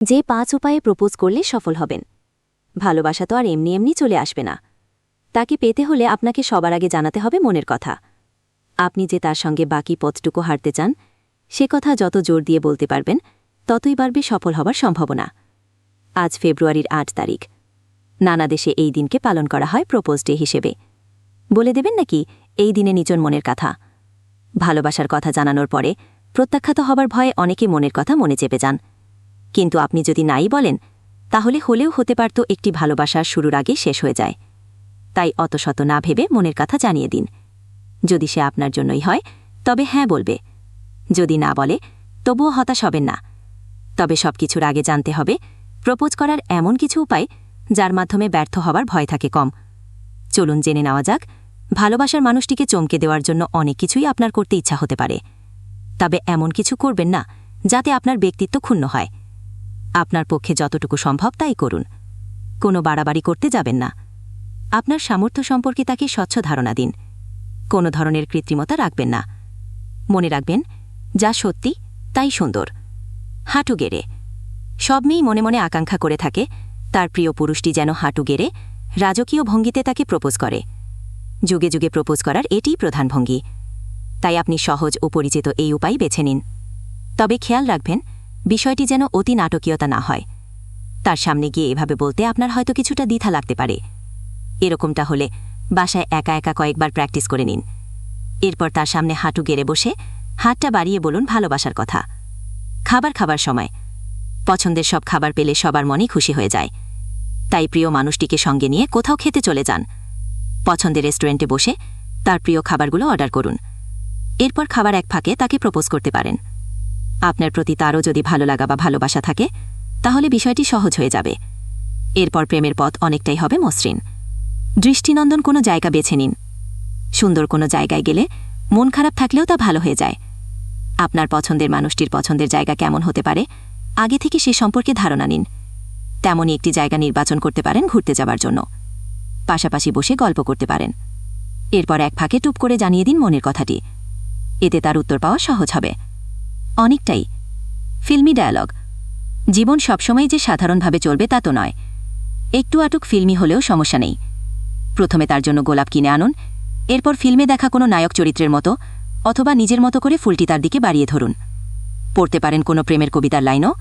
যে পাঁচ উপায়ে প্রপোজ করলে সফল হবেন। ভালোবাসা তো আর এমনি এমনি চলে আসবে না। তাকে পেতে হলে আপনাকে সবার আগে জানাতে হবে মনের কথা। আপনি যে তার সঙ্গে বাকি পথটুকু হারতে চান, সে কথা যত জোর দিয়ে বলতে পারবেন, ততই বাড়বে সফল হবার সম্ভাবনা। আজ ফেব্রুয়ারির আট তারিখ। নানা দেশে এই দিনকে পালন করা হয় প্রপোজ ডে হিসেবে। বলে দেবেন নাকি, এই দিনে নিজন মনের কথা। ভালোবাসার কথা জানানোর পরে প্রত্যাখ্যাত হবার ভয়ে অনেকে মনের কথা মনে চেপে যান। কিন্তু আপনি যদি নাই বলেন, তাহলে হলেও হতে পারত একটি ভালোবাসার শুরুর আগে শেষ হয়ে যায়। তাই অত শত না ভেবে মনের কথা জানিয়ে দিন। যদি সে আপনার জন্যই হয়, তবে হ্যাঁ বলবে। যদি না বলে, তবুও হতাশ হবেন না। তবে সব কিছুর আগে জানতে হবে, প্রপোজ করার এমন কিছু উপায় যার মাধ্যমে ব্যর্থ হবার ভয় থাকে কম। চলুন জেনে নেওয়া যাক, ভালোবাসার মানুষটিকে চমকে দেওয়ার জন্য অনেক কিছুই আপনার করতে ইচ্ছা হতে পারে। তবে এমন কিছু করবেন না, যাতে আপনার ব্যক্তিত্ব ক্ষুণ্ণ হয়। আপনার পক্ষে যতটুকু সম্ভব তাই করুন। কোনো বাড়াবাড়ি করতে যাবেন না। আপনার সামর্থ্য সম্পর্কে তাকে স্বচ্ছ ধারণা দিন। কোনো ধরনের কৃত্রিমতা রাখবেন না। মনে রাখবেন, যা সত্যি, তাই সুন্দর। হাঁটু গেড়ে। সব মেয়েই মনে মনে আকাঙ্ক্ষা করে থাকে, তার প্রিয় পুরুষটি যেন হাঁটু গেড়ে, রাজকীয় ভঙ্গিতে তাকে প্রপোজ করে। যুগে যুগে প্রপোজ করার এটিই প্রধান ভঙ্গি। তাই আপনি সহজ ও পরিচিত এই উপায় বেছে নিন। তবে খেয়াল রাখবেন বিষয়টি যেন অতি নাটকীয়তা না হয়। তার সামনে গিয়ে এভাবে বলতে আপনার হয়তো কিছুটা দ্বিধা লাগতে পারে। এরকমটা হলে বাসায় একা একা কয়েকবার প্র্যাকটিস করে নিন। এরপর তার সামনে হাঁটু গেড়ে বসে হাতটা বাড়িয়ে বলুন ভালোবাসার কথা। খাবার খাবার সময়। পছন্দের সব খাবার পেলে সবার মনেই খুশি হয়ে যায়। তাই প্রিয় মানুষটিকে সঙ্গে নিয়ে কোথাও খেতে চলে যান। পছন্দের রেস্টুরেন্টে বসে তার প্রিয় খাবারগুলো অর্ডার করুন। এরপর খাবার এক ফাঁকে তাকে প্রপোজ করতে পারেন। আপনার প্রতি তারও যদি ভালো লাগা বা ভালোবাসা থাকে, তাহলে বিষয়টি সহজ হয়ে যাবে। এরপর প্রেমের পথ অনেকটাই হবে মসৃণ। দৃষ্টিনন্দন কোনো জায়গা বেছে নিন। সুন্দর কোনো জায়গায় গেলে মন খারাপ থাকলেও তা ভালো হয়ে যায়। আপনার পছন্দের মানুষটির পছন্দের জায়গা কেমন হতে পারে, আগে থেকে সে সম্পর্কে ধারণা নিন। তেমনই একটি জায়গা নির্বাচন করতে পারেন ঘুরতে যাবার জন্য। পাশাপাশি বসে গল্প করতে পারেন। এরপর এক ফাঁকে টুপ করে জানিয়ে দিন মনের কথাটি। এতে তার উত্তর পাওয়া সহজ হবে। অনেকটাই। ফিল্মি ডায়ালগ। জীবন সবসময় যে সাধারণভাবে চলবে তা তো নয়। একটু আটুক ফিল্মি হলেও সমস্যা নেই। প্রথমে তার জন্য গোলাপ কিনে আনুন, এরপর ফিল্মে দেখা কোনো নায়ক চরিত্রের মতো, অথবা নিজের মতো করে ফুলটি তার দিকে বাড়িয়ে ধরুন। পড়তে পারেন কোনো প্রেমের কবিতার লাইনও।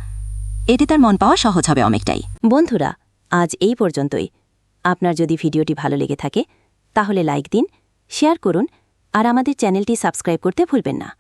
এতে তার মন পাওয়া সহজ হবে অনেকটাই। বন্ধুরা, আজ এই পর্যন্তই। আপনার যদি ভিডিওটি ভালো লেগে থাকে, তাহলে লাইক দিন, শেয়ার করুন, আর আমাদের চ্যানেলটি সাবস্ক্রাইব করতে ভুলবেন না।